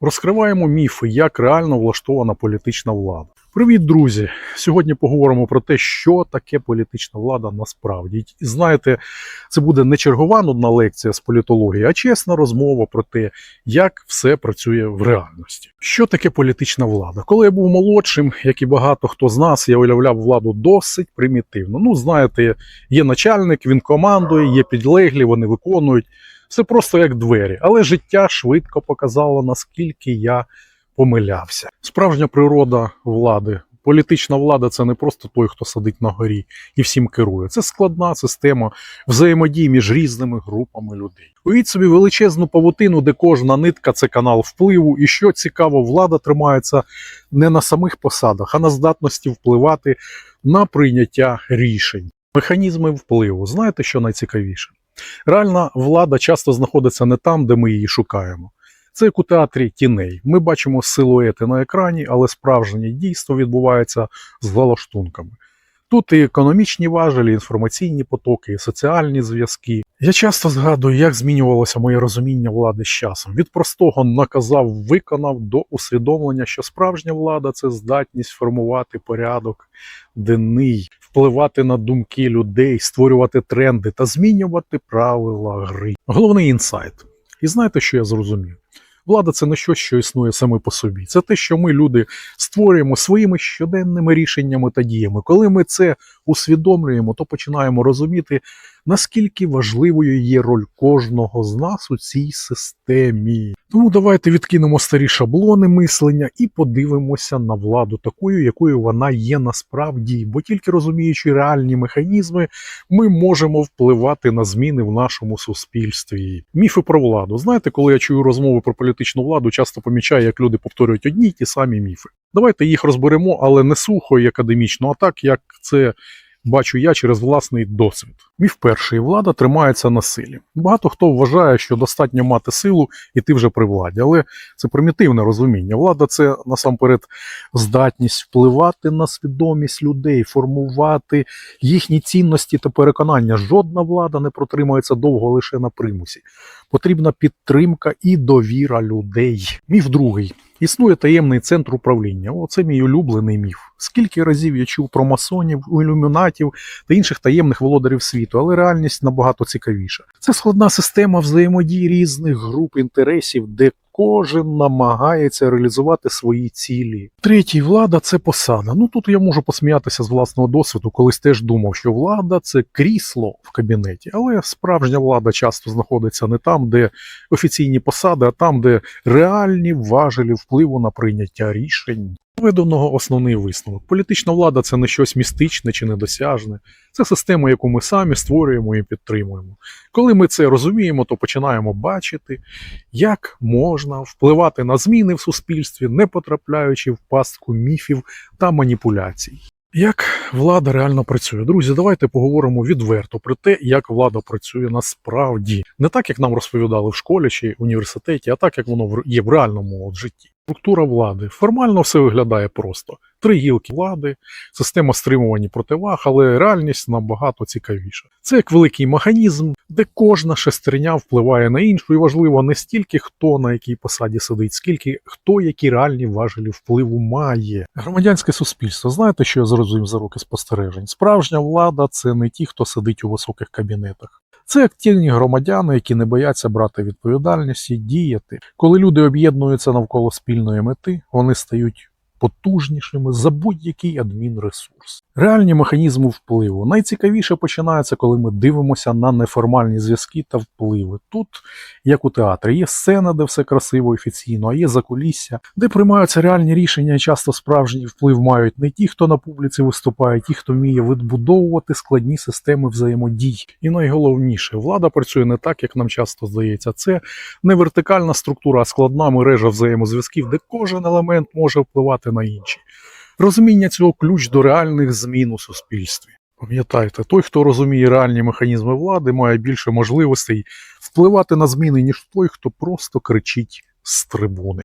Розкриваємо міфи, як реально влаштована політична влада. Привіт, друзі! Сьогодні поговоримо про те, що таке політична влада насправді. І знаєте, це буде не чергова нудна лекція з політології, а чесна розмова про те, як все працює в реальності. Що таке політична влада? Коли я був молодшим, як і багато хто з нас, я уявляв владу досить примітивно. Ну, знаєте, є начальник, він командує, є підлеглі, вони виконують. Все просто як двері, але життя швидко показало, наскільки я помилявся. Справжня природа влади. Політична влада це не просто той, хто сидить на горі і всім керує. Це складна система взаємодії між різними групами людей. Уявіть собі величезну павутину, де кожна нитка це канал впливу, і що цікаво, влада тримається не на самих посадах, а на здатності впливати на прийняття рішень. Механізми впливу. Знаєте, що найцікавіше? Реальна влада часто знаходиться не там, де ми її шукаємо. Це як у театрі тіней. Ми бачимо силуети на екрані, але справжнє дійство відбувається з галаштунками. Тут і економічні важелі, інформаційні потоки, і соціальні зв'язки. Я часто згадую, як змінювалося моє розуміння влади з часом. Від простого наказав, виконав до усвідомлення, що справжня влада це здатність формувати порядок денний, впливати на думки людей, створювати тренди та змінювати правила гри. Головний інсайт. І знаєте, що я зрозумів? Влада це не щось, що існує саме по собі. Це те, що ми, люди, створюємо своїми щоденними рішеннями та діями. Коли ми це усвідомлюємо, то починаємо розуміти, наскільки важливою є роль кожного з нас у цій системі. Тому давайте відкинемо старі шаблони мислення і подивимося на владу такою, якою вона є насправді. Бо тільки розуміючи реальні механізми, ми можемо впливати на зміни в нашому суспільстві. Міфи про владу. Знаєте, коли я чую розмови про політичну владу, часто помічає, як люди повторюють одні й ті самі міфи. Давайте їх розберемо, але не сухо і академічно, а так, як це бачу я через власний досвід. Міф перший влада тримається на силі. Багато хто вважає, що достатньо мати силу і ти вже при владі, але це примітивне розуміння. Влада це насамперед здатність впливати на свідомість людей, формувати їхні цінності та переконання. Жодна влада не протримується довго лише на примусі. Потрібна підтримка і довіра людей. Міф другий. Існує таємний центр управління. Оце мій улюблений міф. Скільки разів я чув про масонів, ілюмінатів та інших таємних володарів світу, але реальність набагато цікавіша. Це складна система взаємодії різних груп інтересів, де кожен намагається реалізувати свої цілі. Третій влада це посада. Ну тут я можу посміятися з власного досвіду, колись теж думав, що влада це крісло в кабінеті, але справжня влада часто знаходиться не там, де офіційні посади, а там, де реальні важелі впливу на прийняття рішень. Виданого основний висновок. Політична влада це не щось містичне чи недосяжне. Це система, яку ми самі створюємо і підтримуємо. Коли ми це розуміємо, то починаємо бачити, як можна впливати на зміни в суспільстві, не потрапляючи в пастку міфів та маніпуляцій. Як влада реально працює? Друзі, давайте поговоримо відверто про те, як влада працює насправді, не так, як нам розповідали в школі чи університеті, а так, як воно є в реальному от житті. Структура влади. Формально все виглядає просто: три гілки влади, система стримувань противаг, але реальність набагато цікавіша. Це як великий механізм, де кожна шестерня впливає на іншу, і важливо не стільки хто на якій посаді сидить, скільки хто які реальні важелі впливу має. Громадянське суспільство. Знаєте, що я зрозумів за роки спостережень? Справжня влада це не ті, хто сидить у високих кабінетах. Це активні громадяни, які не бояться брати відповідальність і діяти. Коли люди об'єднуються навколо спільної мети, вони стають потужнішими за будь-який адмінресурс. Реальні механізми впливу. Найцікавіше починається, коли ми дивимося на неформальні зв'язки та впливи. Тут, як у театрі, є сцена, де все красиво офіційно, а є закулісся, де приймаються реальні рішення, і часто справжній вплив мають не ті, хто на публіці виступає, ті, хто вміє відбудовувати складні системи взаємодій. І найголовніше, влада працює не так, як нам часто здається. Це не вертикальна структура, а складна мережа взаємозв'язків, де кожен елемент може впливати на інші. Розуміння цього ключ до реальних змін у суспільстві. Пам'ятайте, той, хто розуміє реальні механізми влади, має більше можливостей впливати на зміни, ніж той, хто просто кричить з трибуни.